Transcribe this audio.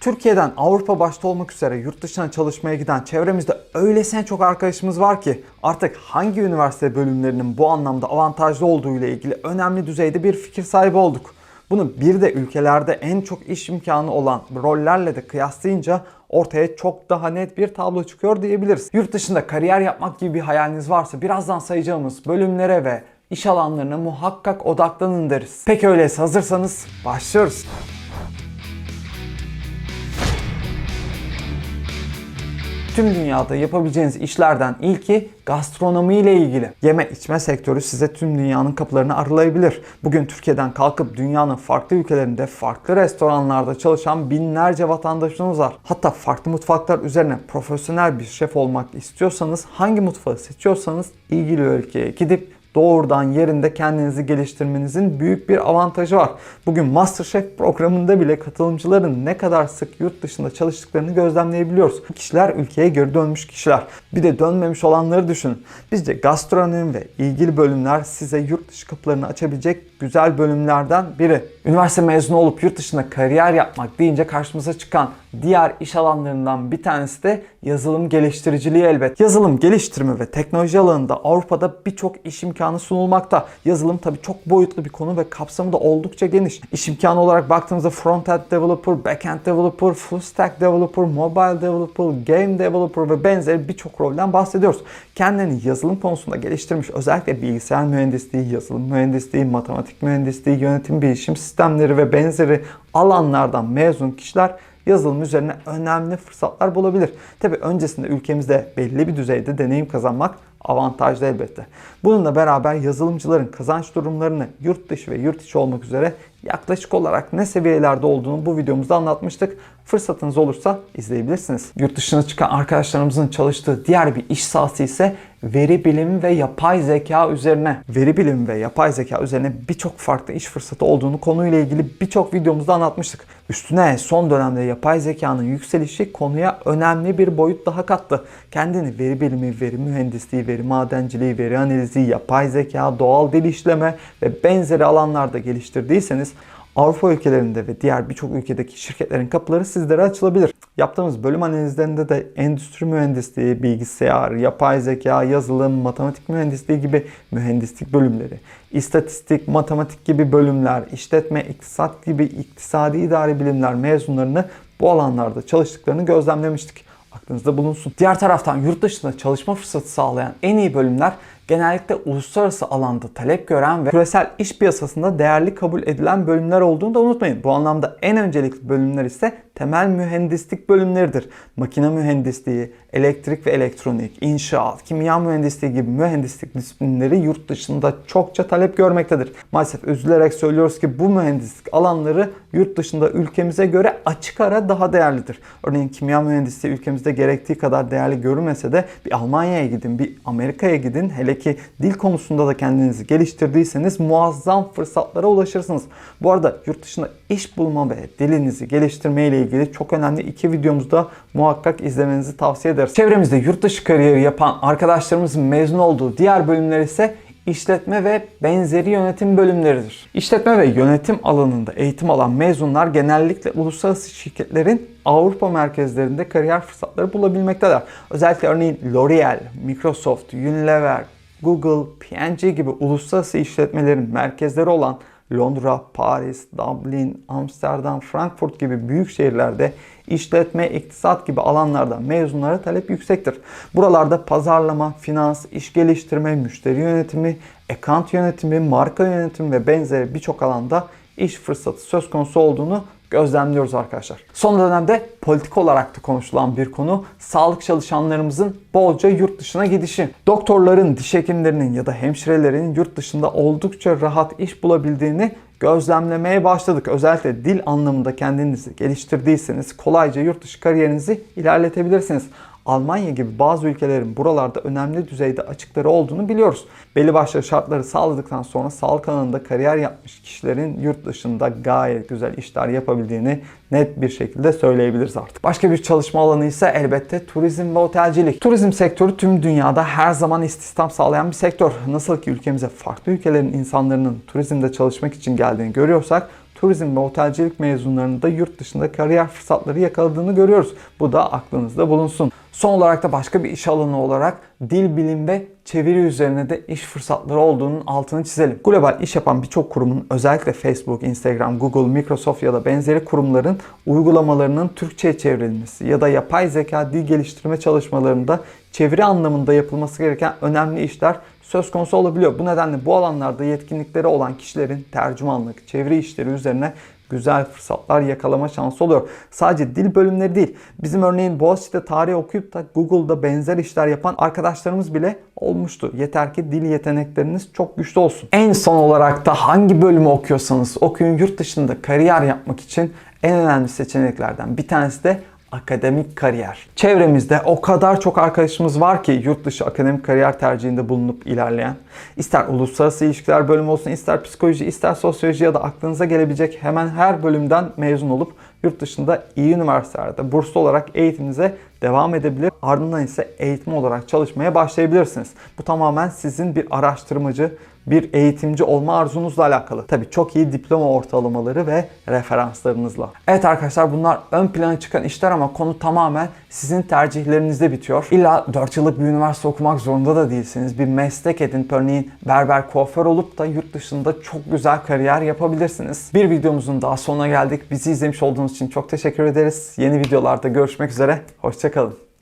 Türkiye'den Avrupa başta olmak üzere yurt dışına çalışmaya giden çevremizde öylesine çok arkadaşımız var ki artık hangi üniversite bölümlerinin bu anlamda avantajlı olduğu ile ilgili önemli düzeyde bir fikir sahibi olduk. Bunu bir de ülkelerde en çok iş imkanı olan rollerle de kıyaslayınca ortaya çok daha net bir tablo çıkıyor diyebiliriz. Yurt dışında kariyer yapmak gibi bir hayaliniz varsa birazdan sayacağımız bölümlere ve iş alanlarına muhakkak odaklanın deriz. Peki öyleyse hazırsanız başlıyoruz. Tüm dünyada yapabileceğiniz işlerden ilki gastronomi ile ilgili. Yeme içme sektörü size tüm dünyanın kapılarını aralayabilir. Bugün Türkiye'den kalkıp dünyanın farklı ülkelerinde farklı restoranlarda çalışan binlerce vatandaşımız var. Hatta farklı mutfaklar üzerine profesyonel bir şef olmak istiyorsanız hangi mutfağı seçiyorsanız ilgili ülkeye gidip doğrudan yerinde kendinizi geliştirmenizin büyük bir avantajı var. Bugün MasterChef programında bile katılımcıların ne kadar sık yurt dışında çalıştıklarını gözlemleyebiliyoruz. Bu kişiler ülkeye geri dönmüş kişiler. Bir de dönmemiş olanları düşünün. Bizce gastronomi ve ilgili bölümler size yurt dışı kapılarını açabilecek güzel bölümlerden biri. Üniversite mezunu olup yurt dışında kariyer yapmak deyince karşımıza çıkan diğer iş alanlarından bir tanesi de yazılım geliştiriciliği elbet. Yazılım geliştirme ve teknoloji alanında Avrupa'da birçok iş imkanı sunulmakta. Yazılım tabii çok boyutlu bir konu ve kapsamı da oldukça geniş. İş imkanı olarak baktığımızda front-end developer, back-end developer, full stack developer, mobile developer, game developer ve benzeri birçok rolden bahsediyoruz. Kendini yazılım konusunda geliştirmiş özellikle bilgisayar mühendisliği, yazılım mühendisliği, matematik mühendisliği, yönetim bilişim sistemleri ve benzeri alanlardan mezun kişiler yazılım üzerine önemli fırsatlar bulabilir. Tabi öncesinde ülkemizde belli bir düzeyde deneyim kazanmak avantajlı elbette. Bununla beraber yazılımcıların kazanç durumlarını yurt dışı ve yurt içi olmak üzere yaklaşık olarak ne seviyelerde olduğunu bu videomuzda anlatmıştık. Fırsatınız olursa izleyebilirsiniz. Yurt dışına çıkan arkadaşlarımızın çalıştığı diğer bir iş sahası ise veri bilimi ve yapay zeka üzerine. Veri bilimi ve yapay zeka üzerine birçok farklı iş fırsatı olduğunu konuyla ilgili birçok videomuzda anlatmıştık. Üstüne son dönemde yapay zekanın yükselişi konuya önemli bir boyut daha kattı. Kendini veri bilimi, veri mühendisliği, veri madenciliği, veri analizi, yapay zeka, doğal dil işleme ve benzeri alanlarda geliştirdiyseniz Avrupa ülkelerinde ve diğer birçok ülkedeki şirketlerin kapıları sizlere açılabilir. Yaptığımız bölüm analizlerinde de endüstri mühendisliği, bilgisayar, yapay zeka, yazılım, matematik mühendisliği gibi mühendislik bölümleri, istatistik, matematik gibi bölümler, işletme, iktisat gibi iktisadi idari bilimler mezunlarını bu alanlarda çalıştıklarını gözlemlemiştik aklınızda bulunsun. Diğer taraftan yurt dışında çalışma fırsatı sağlayan en iyi bölümler genellikle uluslararası alanda talep gören ve küresel iş piyasasında değerli kabul edilen bölümler olduğunu da unutmayın. Bu anlamda en öncelikli bölümler ise temel mühendislik bölümleridir. Makine mühendisliği, elektrik ve elektronik, inşaat, kimya mühendisliği gibi mühendislik disiplinleri yurt dışında çokça talep görmektedir. Maalesef üzülerek söylüyoruz ki bu mühendislik alanları yurt dışında ülkemize göre açık ara daha değerlidir. Örneğin kimya mühendisliği ülkemizde gerektiği kadar değerli görülmese de bir Almanya'ya gidin, bir Amerika'ya gidin. Hele ki dil konusunda da kendinizi geliştirdiyseniz muazzam fırsatlara ulaşırsınız. Bu arada yurt dışında iş bulma ve dilinizi geliştirme ile ilgili çok önemli iki videomuzda muhakkak izlemenizi tavsiye ederiz. Çevremizde yurt dışı kariyeri yapan arkadaşlarımızın mezun olduğu diğer bölümler ise işletme ve benzeri yönetim bölümleridir. İşletme ve yönetim alanında eğitim alan mezunlar genellikle uluslararası şirketlerin Avrupa merkezlerinde kariyer fırsatları bulabilmektedir. Özellikle örneğin L'Oreal, Microsoft, Unilever, Google, P&G gibi uluslararası işletmelerin merkezleri olan Londra, Paris, Dublin, Amsterdam, Frankfurt gibi büyük şehirlerde işletme, iktisat gibi alanlarda mezunlara talep yüksektir. Buralarda pazarlama, finans, iş geliştirme, müşteri yönetimi, ekant yönetimi, marka yönetimi ve benzeri birçok alanda iş fırsatı söz konusu olduğunu gözlemliyoruz arkadaşlar. Son dönemde politik olarak da konuşulan bir konu sağlık çalışanlarımızın bolca yurt dışına gidişi. Doktorların, diş hekimlerinin ya da hemşirelerin yurt dışında oldukça rahat iş bulabildiğini gözlemlemeye başladık. Özellikle dil anlamında kendinizi geliştirdiyseniz kolayca yurt dışı kariyerinizi ilerletebilirsiniz. Almanya gibi bazı ülkelerin buralarda önemli düzeyde açıkları olduğunu biliyoruz. Belli başlı şartları sağladıktan sonra sağlık alanında kariyer yapmış kişilerin yurt dışında gayet güzel işler yapabildiğini net bir şekilde söyleyebiliriz artık. Başka bir çalışma alanı ise elbette turizm ve otelcilik. Turizm sektörü tüm dünyada her zaman istihdam sağlayan bir sektör. Nasıl ki ülkemize farklı ülkelerin insanlarının turizmde çalışmak için geldiğini görüyorsak turizm ve otelcilik mezunlarının da yurt dışında kariyer fırsatları yakaladığını görüyoruz. Bu da aklınızda bulunsun. Son olarak da başka bir iş alanı olarak dil bilim ve çeviri üzerine de iş fırsatları olduğunun altını çizelim. Global iş yapan birçok kurumun özellikle Facebook, Instagram, Google, Microsoft ya da benzeri kurumların uygulamalarının Türkçe'ye çevrilmesi ya da yapay zeka dil geliştirme çalışmalarında çeviri anlamında yapılması gereken önemli işler söz konusu olabiliyor. Bu nedenle bu alanlarda yetkinlikleri olan kişilerin tercümanlık, çeviri işleri üzerine güzel fırsatlar yakalama şansı oluyor. Sadece dil bölümleri değil. Bizim örneğin Boğaziçi'de tarih okuyup da Google'da benzer işler yapan arkadaşlarımız bile olmuştu. Yeter ki dil yetenekleriniz çok güçlü olsun. En son olarak da hangi bölümü okuyorsanız okuyun yurt dışında kariyer yapmak için en önemli seçeneklerden bir tanesi de akademik kariyer. Çevremizde o kadar çok arkadaşımız var ki yurt dışı akademik kariyer tercihinde bulunup ilerleyen. İster uluslararası ilişkiler bölümü olsun, ister psikoloji, ister sosyoloji ya da aklınıza gelebilecek hemen her bölümden mezun olup yurt dışında iyi üniversitelerde burslu olarak eğitiminize devam edebilir. Ardından ise eğitim olarak çalışmaya başlayabilirsiniz. Bu tamamen sizin bir araştırmacı, bir eğitimci olma arzunuzla alakalı. Tabii çok iyi diploma ortalamaları ve referanslarınızla. Evet arkadaşlar bunlar ön plana çıkan işler ama konu tamamen sizin tercihlerinizde bitiyor. İlla 4 yıllık bir üniversite okumak zorunda da değilsiniz. Bir meslek edin. Örneğin berber kuaför olup da yurt dışında çok güzel kariyer yapabilirsiniz. Bir videomuzun daha sonuna geldik. Bizi izlemiş olduğunuz için çok teşekkür ederiz. Yeni videolarda görüşmek üzere. Hoşçakalın.